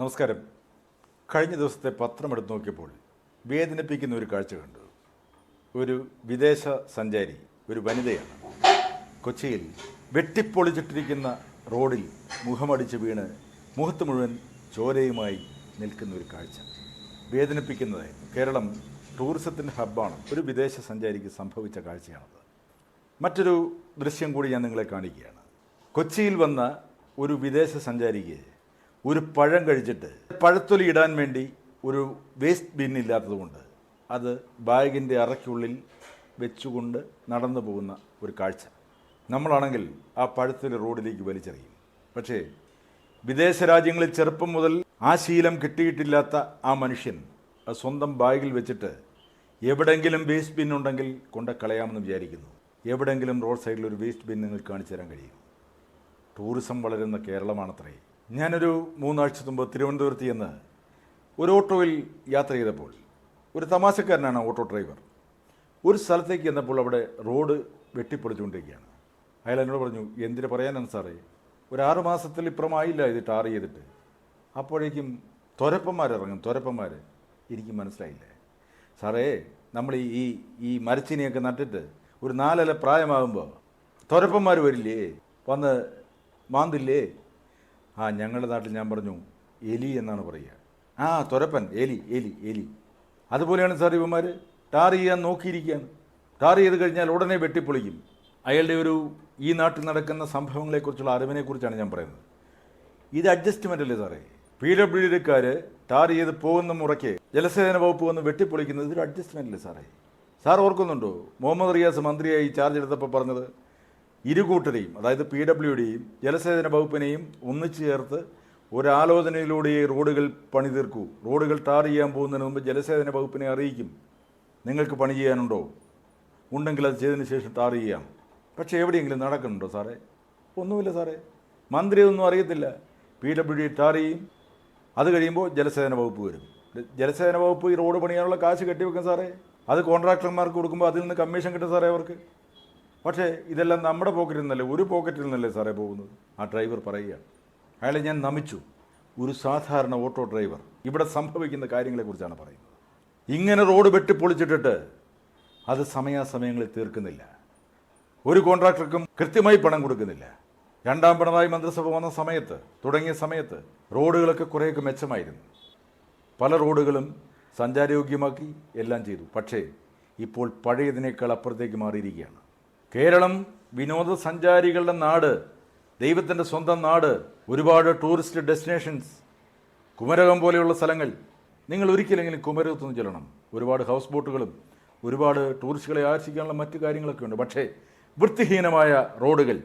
നമസ്കാരം. കഴിഞ്ഞ ദിവസത്തെ പത്രം എടുത്ത് നോക്കിയപ്പോൾ വേദനിപ്പിക്കുന്ന ഒരു കാഴ്ച കണ്ടു. ഒരു വിദേശ സഞ്ചാരി ഒരു വനിതയാണ്. കൊച്ചിയിൽ വെട്ടിപ്പൊളിച്ചിട്ടിരിക്കുന്ന റോഡിൽ മുഖമടിച്ച് വീണ് മുഖത്ത് മുഴുവൻ ചോരയുമായി നിൽക്കുന്ന ഒരു കാഴ്ച. വേദനിപ്പിക്കുന്നതായിരുന്നു. കേരളം ടൂറിസത്തിന്റെ ഹബ്ബാണ്. ഒരു വിദേശ സഞ്ചാരിക്ക് സംഭവിച്ച കാഴ്ചയാണത്. മറ്റൊരു ദൃശ്യം കൂടി ഞാൻ നിങ്ങളെ കാണിക്കുകയാണ്. കൊച്ചിയിൽ വന്ന ഒരു വിദേശ സഞ്ചാരിക്ക് ഒരു പഴം കഴിച്ചിട്ട് പഴത്തൊലി ഇടാൻ വേണ്ടി ഒരു വേസ്റ്റ് ബിൻ ഇല്ലാത്തതുകൊണ്ട് അത് ബാഗിന്റെ അറയ്ക്കുള്ളിൽ വെച്ചുകൊണ്ട് നടന്നു പോകുന്ന ഒരു കാഴ്ച. നമ്മളാണെങ്കിൽ ആ പഴത്തൊലി റോഡിലേക്ക് വലിച്ചെറിയും. പക്ഷേ വിദേശ രാജ്യങ്ങളിൽ ചെറുപ്പം മുതൽ ആ ശീലം കിട്ടിയിട്ടില്ലാത്ത ആ മനുഷ്യൻ സ്വന്തം ബാഗിൽ വെച്ചിട്ട് എവിടെങ്കിലും വേസ്റ്റ് ബിൻ ഉണ്ടെങ്കിൽ കൊണ്ട് കളയാമെന്ന് വിചാരിക്കുന്നു. എവിടെങ്കിലും റോഡ് സൈഡിൽ ഒരു വേസ്റ്റ് ബിൻ നിങ്ങൾക്ക് കാണിച്ചു തരാൻ കഴിയും. ടൂറിസം വളരുന്ന കേരളമാണത്രേ. ഞാനൊരു മൂന്നാഴ്ച മുമ്പ് തിരുവനന്തപുരത്ത് ചെന്ന് ഒരു ഓട്ടോയിൽ യാത്ര ചെയ്തപ്പോൾ ഒരു തമാശക്കാരനാണ് ഓട്ടോ ഡ്രൈവർ. ഒരു സ്ഥലത്തേക്ക് ചെന്നപ്പോൾ അവിടെ റോഡ് വെട്ടിപ്പൊളിച്ചുകൊണ്ടിരിക്കുകയാണ്. അയാൾ എന്നോട് പറഞ്ഞു എന്തിനു പറയാനാണ് സാറേ? ഒരു ആറ് മാസത്തിൽ ഇപ്പുറമായില്ല ഇത് ടാർ ചെയ്തിട്ട്. അപ്പോഴേക്കും തുരപ്പന്മാരിറങ്ങും തുരപ്പന്മാർ. എനിക്ക് മനസ്സിലായില്ലേ? സാറേ നമ്മൾ ഈ ഈ മരച്ചിനിയൊക്കെ നട്ടിട്ട് ഒരു നാലല പ്രായമാകുമ്പോൾ തുരപ്പന്മാർ വരില്ലേ? വന്ന് മാന്തില്ലേ? ആ ഞങ്ങളുടെ നാട്ടിൽ ഞാൻ പറഞ്ഞു എലി എന്നാണ് പറയുക. ആ തുരപ്പൻ എലി എലി എലി. അതുപോലെയാണ് സാർ ഇവന്മാർ ടാർ ചെയ്യാൻ നോക്കിയിരിക്കുകയാണ്. ടാർ ചെയ്ത് കഴിഞ്ഞാൽ ഉടനെ വെട്ടിപ്പൊളിക്കും. അയാളുടെ ഒരു ഈ നാട്ടിൽ നടക്കുന്ന സംഭവങ്ങളെക്കുറിച്ചുള്ള അറിവിനെക്കുറിച്ചാണ് ഞാൻ പറയുന്നത്. ഇത് അഡ്ജസ്റ്റ്മെന്റ് അല്ലേ സാറേ? പി ഡബ്ല്യു ഡിക്കാർ ടാർ ചെയ്ത് പോകുന്ന മുറയ്ക്ക് ജലസേചന വകുപ്പ് വന്ന് വെട്ടിപ്പൊളിക്കുന്നത് ഇതൊരു അഡ്ജസ്റ്റ്മെന്റ് അല്ലേ സാറേ? സാർ ഓർക്കുന്നുണ്ടോ? മുഹമ്മദ് റിയാസ് മന്ത്രിയായി ചാർജ് എടുത്തപ്പോൾ പറഞ്ഞത് ഇരുകൂട്ടരെയും അതായത് പി ഡബ്ല്യുടെയും ജലസേചന വകുപ്പിനെയും ഒന്നിച്ചു ചേർത്ത് ഒരാലോചനയിലൂടെ ഈ റോഡുകൾ പണി തീർക്കൂ റോഡുകൾ ടാർ ചെയ്യാൻ പോകുന്നതിന് മുമ്പ് ജലസേചന വകുപ്പിനെ അറിയിക്കും. നിങ്ങൾക്ക് പണി ചെയ്യാനുണ്ടോ? ഉണ്ടെങ്കിൽ അത് ചെയ്തതിന് ശേഷം ടാർ ചെയ്യാം. പക്ഷേ എവിടെയെങ്കിലും നടക്കുന്നുണ്ടോ സാറേ? ഒന്നുമില്ല സാറേ. മന്ത്രി ഒന്നും അറിയത്തില്ല. പി ഡബ്ല്യു ഡി ടാർ ചെയ്യും. അത് കഴിയുമ്പോൾ ജലസേചന വകുപ്പ് വരും. ജലസേചന വകുപ്പ് ഈ റോഡ് പണിയാനുള്ള കാശ് കെട്ടിവെക്കും സാറേ. അത് കോൺട്രാക്ടർമാർക്ക് കൊടുക്കുമ്പോൾ അതിൽ നിന്ന് കമ്മീഷൻ കിട്ടും സാറേ അവർക്ക്. പക്ഷേ ഇതെല്ലാം നമ്മുടെ പോക്കറ്റിൽ നിന്നല്ലേ ഒരു പോക്കറ്റിൽ നിന്നല്ലേ സാറേ പോകുന്നത്? ആ ഡ്രൈവർ പറയുകയാണ്. അയാളെ ഞാൻ നമിച്ചു. ഒരു സാധാരണ ഓട്ടോ ഡ്രൈവർ. ഇവിടെ സംഭവിക്കുന്ന കാര്യങ്ങളെക്കുറിച്ചാണ് പറയുന്നത്. ഇങ്ങനെ റോഡ് വെട്ടിപ്പൊളിച്ചിട്ടിട്ട് അത് സമയാസമയങ്ങളിൽ തീർക്കുന്നില്ല. ഒരു കോൺട്രാക്ടർക്കും കൃത്യമായി പണം കൊടുക്കുന്നില്ല. രണ്ടാം പിണറായി മന്ത്രിസഭ വന്ന സമയത്ത് തുടങ്ങിയ സമയത്ത് റോഡുകളൊക്കെ കുറേയൊക്കെ മെച്ചമായിരുന്നു. പല റോഡുകളും സഞ്ചാരയോഗ്യമാക്കി എല്ലാം ചെയ്തു. പക്ഷേ ഇപ്പോൾ പഴയതിനേക്കാൾ അപ്പുറത്തേക്ക് മാറിയിരിക്കുകയാണ്. കേരളം വിനോദസഞ്ചാരികളുടെ നാട് ദൈവത്തിന്റെ സ്വന്തം നാട് ഒരുപാട് ടൂറിസ്റ്റ് ഡെസ്റ്റിനേഷൻസ് കുമരകം പോലെയുള്ള സ്ഥലങ്ങൾ. നിങ്ങൾ ഒരിക്കലെങ്കിലും കുമരകത്തുനിന്ന് ചെല്ലണം. ഒരുപാട് ഹൗസ് ബോട്ടുകളും ഒരുപാട് ടൂറിസ്റ്റുകളെ ആകർഷിക്കാനുള്ള മറ്റു കാര്യങ്ങളൊക്കെ ഉണ്ട്. പക്ഷേ വൃത്തിഹീനമായ റോഡുകൾ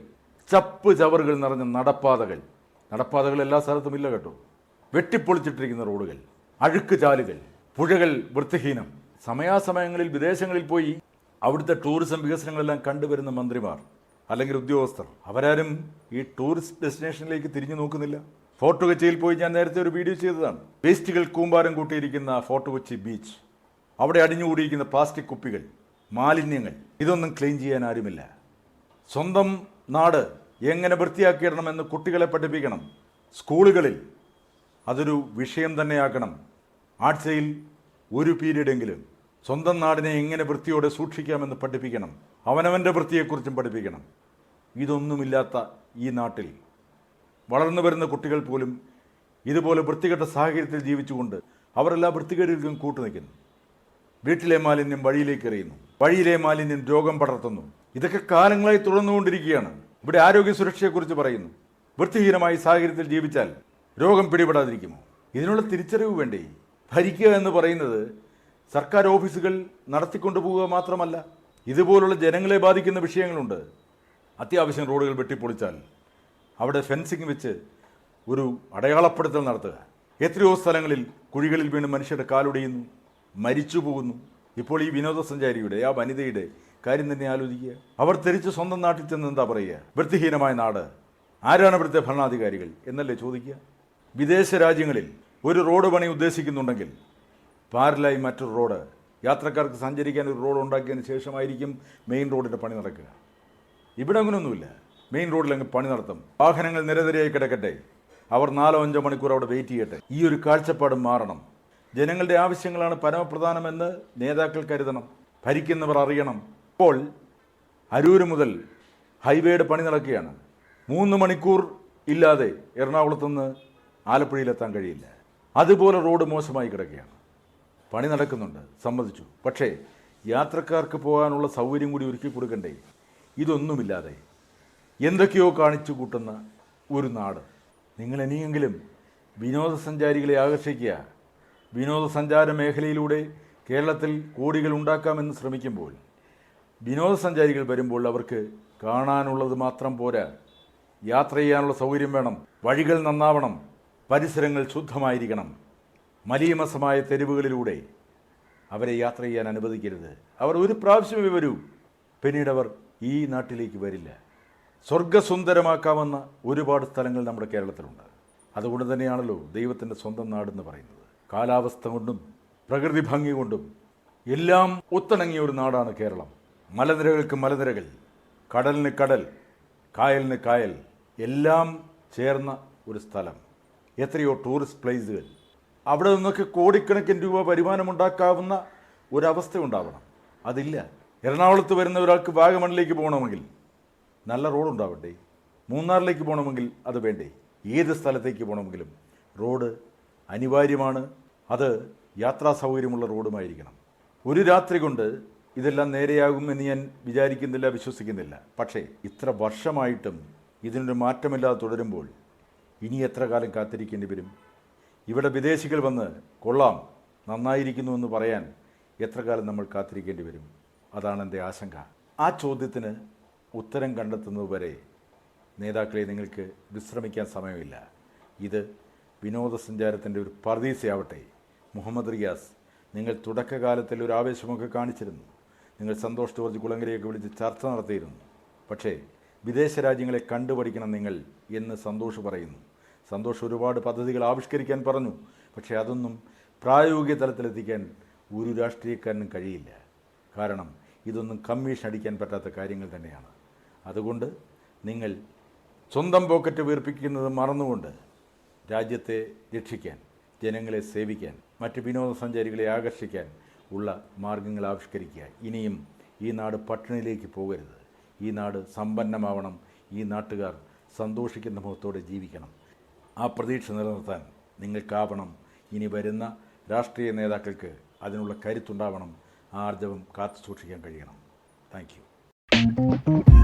ചപ്പ് ചവറുകൾ നിറഞ്ഞ നടപ്പാതകൾ. നടപ്പാതകൾ എല്ലാ സ്ഥലത്തും ഇല്ല കേട്ടോ. വെട്ടിപ്പൊളിച്ചിട്ടിരിക്കുന്ന റോഡുകൾ അഴുക്ക് ചാലുകൾ പുഴകൾ വൃത്തിഹീനം. സമയാസമയങ്ങളിൽ വിദേശങ്ങളിൽ പോയി അവിടുത്തെ ടൂറിസം വികസനങ്ങളെല്ലാം കണ്ടുവരുന്ന മന്ത്രിമാർ അല്ലെങ്കിൽ ഉദ്യോഗസ്ഥർ അവരാരും ഈ ടൂറിസ്റ്റ് ഡെസ്റ്റിനേഷനിലേക്ക് തിരിഞ്ഞു നോക്കുന്നില്ല. ഫോർട്ട് കൊച്ചിയിൽ പോയി ഞാൻ നേരത്തെ ഒരു വീഡിയോ ചെയ്തതാണ്. വേസ്റ്റുകൾ കൂമ്പാരം കൂട്ടിയിരിക്കുന്ന ഫോർട്ട് കൊച്ചി ബീച്ച് അവിടെ അടിഞ്ഞുകൂടിയിരിക്കുന്ന പ്ലാസ്റ്റിക് കുപ്പികൾ മാലിന്യങ്ങൾ ഇതൊന്നും ക്ലീൻ ചെയ്യാൻ ആരുമില്ല. സ്വന്തം നാട് എങ്ങനെ വൃത്തിയാക്കിയിടണമെന്ന് കുട്ടികളെ പഠിപ്പിക്കണം. സ്കൂളുകളിൽ അതൊരു വിഷയം തന്നെയാക്കണം. ആഴ്ചയിൽ ഒരു പീരീഡെങ്കിലും സ്വന്തം നാടിനെ എങ്ങനെ വൃത്തിയോടെ സൂക്ഷിക്കാമെന്ന് പഠിപ്പിക്കണം. അവനവന്റെ വൃത്തിയെക്കുറിച്ചും പഠിപ്പിക്കണം. ഇതൊന്നുമില്ലാത്ത ഈ നാട്ടിൽ വളർന്നു വരുന്ന കുട്ടികൾ പോലും ഇതുപോലെ വൃത്തികെട്ട സാഹചര്യത്തിൽ ജീവിച്ചുകൊണ്ട് അവരെല്ലാ വൃത്തികേടുകൾക്കും കൂട്ടു നിൽക്കുന്നു. വീട്ടിലെ മാലിന്യം വഴിയിലേക്ക് എറിയുന്നു. വഴിയിലെ മാലിന്യം രോഗം പടർത്തുന്നു. ഇതൊക്കെ കാലങ്ങളായി തുടർന്നുകൊണ്ടിരിക്കുകയാണ്. ഇവിടെ ആരോഗ്യ സുരക്ഷയെക്കുറിച്ച് പറയുന്നു. വൃത്തിഹീനമായ സാഹചര്യത്തിൽ ജീവിച്ചാൽ രോഗം പിടിപെടാതിരിക്കുമോ? ഇതിനുള്ള തിരിച്ചറിവ് വേണ്ടേ? ഭരിക്കുക എന്ന് പറയുന്നത് സർക്കാർ ഓഫീസുകൾ നടത്തിക്കൊണ്ടു പോവുക മാത്രമല്ല ഇതുപോലുള്ള ജനങ്ങളെ ബാധിക്കുന്ന വിഷയങ്ങളുണ്ട്. അത്യാവശ്യം റോഡുകൾ വെട്ടിപ്പൊളിച്ചാൽ അവിടെ ഫെൻസിങ് വെച്ച് ഒരു അടയാളപ്പെടുത്തൽ നടത്തുക. എത്രയോ സ്ഥലങ്ങളിൽ കുഴികളിൽ വീണ് മനുഷ്യരുടെ കാലൊടിയുന്നു മരിച്ചു പോകുന്നു ഇപ്പോൾ ഈ വിനോദസഞ്ചാരിയുടെ ആ വനിതയുടെ കാര്യം തന്നെ ആലോചിക്കുക. അവർ തിരിച്ച് സ്വന്തം നാട്ടിൽ ചെന്ന് എന്താ പറയുക? വൃത്തിഹീനമായ നാട്. ആരാണ് ഇവിടുത്തെ ഭരണാധികാരികൾ? എന്നല്ലേ ചോദിക്കുക? വിദേശ രാജ്യങ്ങളിൽ ഒരു റോഡ് പണി ഉദ്ദേശിക്കുന്നുണ്ടെങ്കിൽ പാരലായി മറ്റൊരു റോഡ്. യാത്രക്കാർക്ക് സഞ്ചരിക്കാൻ ഒരു റോഡ് ഉണ്ടാക്കിയതിന് ശേഷമായിരിക്കും മെയിൻ റോഡിന്റെ പണി നടക്കുക. ഇവിടെ അങ്ങനെയൊന്നുമില്ല മെയിൻ റോഡിൽ അങ്ങ് പണി നടത്തും. വാഹനങ്ങൾ നിരനിരയായി കിടക്കട്ടെ. അവർ നാലോ അഞ്ചോ മണിക്കൂർ അവിടെ വെയിറ്റ് ചെയ്യട്ടെ. ഈ ഒരു കാഴ്ചപ്പാട് മാറണം. ജനങ്ങളുടെ ആവശ്യങ്ങളാണ് പരമപ്രധാനമെന്ന് നേതാക്കൾ കരുതണം. ഭരിക്കുന്നവർ അറിയണം. ഇപ്പോൾ അരൂര് മുതൽ ഹൈവേയുടെ പണി നടക്കുകയാണ്. മൂന്ന് മണിക്കൂർ ഇല്ലാതെ എറണാകുളത്തുനിന്ന് ആലപ്പുഴയിലെത്താൻ കഴിയില്ല. അതുപോലെ റോഡ് മോശമായി കിടക്കുകയാണ്. പണി നടക്കുന്നുണ്ട് സമ്മതിച്ചു. പക്ഷേ യാത്രക്കാർക്ക് പോകാനുള്ള സൗകര്യം കൂടി ഒരുക്കി കൊടുക്കണ്ടേ? ഇതൊന്നുമില്ലാതെ എന്തൊക്കെയോ കാണിച്ചു കൂട്ടുന്ന ഒരു നാട്. നിങ്ങൾ ഇനിയെങ്കിലും വിനോദസഞ്ചാരികളെ ആകർഷിക്കുക. വിനോദസഞ്ചാര മേഖലയിലൂടെ കേരളത്തിൽ കോടികൾ ഉണ്ടാക്കാമെന്ന് ശ്രമിക്കുമ്പോൾ വിനോദസഞ്ചാരികൾ വരുമ്പോൾ അവർക്ക് കാണാനുള്ളത് മാത്രം പോരാ. യാത്ര ചെയ്യാനുള്ള സൗകര്യം വേണം. വഴികൾ നന്നാവണം. പരിസരങ്ങൾ ശുദ്ധമായിരിക്കണം. മലീമസമായ തെരുവുകളിലൂടെ അവരെ യാത്ര ചെയ്യാൻ അനുവദിക്കരുത്. അവർ ഒരു പ്രാവശ്യമേ വരൂ. പിന്നീട് അവർ ഈ നാട്ടിലേക്ക് വരില്ല. സ്വർഗസുന്ദരമാക്കാവുന്ന ഒരുപാട് സ്ഥലങ്ങൾ നമ്മുടെ കേരളത്തിലുണ്ട്. അതുകൊണ്ട് തന്നെയാണല്ലോ ദൈവത്തിന്റെ സ്വന്തം നാടെന്ന് പറയുന്നത്. കാലാവസ്ഥ കൊണ്ടും പ്രകൃതി ഭംഗി കൊണ്ടും എല്ലാം ഒത്തിണങ്ങിയ ഒരു നാടാണ് കേരളം. മലനിരകൾക്ക് മലനിരകൾ കടലിന് കടൽ കായലിന് കായൽ എല്ലാം ചേർന്ന ഒരു സ്ഥലം. എത്രയോ ടൂറിസ്റ്റ് പ്ലേസുകൾ അവിടെ നിന്നൊക്കെ കോടിക്കണക്കിന് രൂപ വരുമാനമുണ്ടാക്കാവുന്ന ഒരവസ്ഥ ഉണ്ടാവണം അതില്ല. എറണാകുളത്ത് വരുന്ന ഒരാൾക്ക് വാഗമണിലേക്ക് പോകണമെങ്കിൽ നല്ല റോഡ് ഉണ്ടാവണ്ടേ മൂന്നാറിലേക്ക് പോകണമെങ്കിൽ അത് വേണ്ടേ? ഏത് സ്ഥലത്തേക്ക് പോകണമെങ്കിലും? റോഡ് അനിവാര്യമാണ്. അത് യാത്രാ സൗകര്യമുള്ള റോഡുമായിരിക്കണം. ഒരു രാത്രി കൊണ്ട് ഇതെല്ലാം നേരെയാകുമെന്ന് ഞാൻ വിചാരിക്കുന്നില്ല വിശ്വസിക്കുന്നില്ല. പക്ഷേ ഇത്ര വർഷമായിട്ടും ഇതിനൊരു മാറ്റമില്ലാതെ തുടരുമ്പോൾ ഇനി എത്ര കാലം കാത്തിരിക്കേണ്ടി വരും? ഇവിടെ വിദേശികൾ വന്ന് കൊള്ളാം നന്നായിരിക്കുന്നു എന്ന് പറയാൻ എത്ര കാലം നമ്മൾ കാത്തിരിക്കേണ്ടി വരും? അതാണ് എന്റെ ആശങ്ക. ആ ചോദ്യത്തിന് ഉത്തരം കണ്ടെത്തുന്നതുവരെ നേതാക്കളെ നിങ്ങൾക്ക് വിശ്രമിക്കാൻ സമയമില്ല. ഇത് വിനോദസഞ്ചാരത്തിന്റെ ഒരു പർദീസയാവട്ടെ. മുഹമ്മദ് റിയാസ് നിങ്ങൾ തുടക്കകാലത്തിൽ ഒരു ആവേശമൊക്കെ കാണിച്ചിരുന്നു. നിങ്ങൾ സന്തോഷ് ജോർജ് കുളങ്ങരയൊക്കെ വിളിച്ച് ചർച്ച നടത്തിയിരുന്നു. പക്ഷേ വിദേശ രാജ്യങ്ങളെ കണ്ടുപഠിക്കണം നിങ്ങൾ എന്ന് സന്തോഷ് പറയുന്നു. സന്തോഷ് ഒരുപാട് പദ്ധതികൾ ആവിഷ്കരിക്കാൻ പറഞ്ഞു. പക്ഷേ അതൊന്നും പ്രായോഗിക തലത്തിലെത്തിക്കാൻ ഒരു രാഷ്ട്രീയക്കാരനും കഴിയില്ല. കാരണം ഇതൊന്നും കമ്മീഷൻ അടിക്കാൻ പറ്റാത്ത കാര്യങ്ങൾ തന്നെയാണ്. അതുകൊണ്ട് നിങ്ങൾ സ്വന്തം പോക്കറ്റ് വീർപ്പിക്കുന്നത് മറന്നുകൊണ്ട് രാജ്യത്തെ രക്ഷിക്കാൻ ജനങ്ങളെ സേവിക്കാൻ മറ്റ് വിനോദസഞ്ചാരികളെ ആകർഷിക്കാൻ ഉള്ള മാർഗങ്ങൾ ആവിഷ്കരിക്കുക. ഇനിയും ഈ നാട് പട്ടിണിയിലേക്ക് പോകരുത്. ഈ നാട് സമ്പന്നമാവണം. ഈ നാട്ടുകാർ സന്തോഷിക്കുന്ന മുഖത്തോടെ ജീവിക്കണം. ആ പ്രതീക്ഷ നിലനിർത്താൻ നിങ്ങൾക്കാവണം. ഇനി വരുന്ന രാഷ്ട്രീയ നേതാക്കൾക്ക് അതിനുള്ള കരുത്തുണ്ടാവണം. ആർജവം കാത്തു സൂക്ഷിക്കാൻ കഴിയണം. Thank you.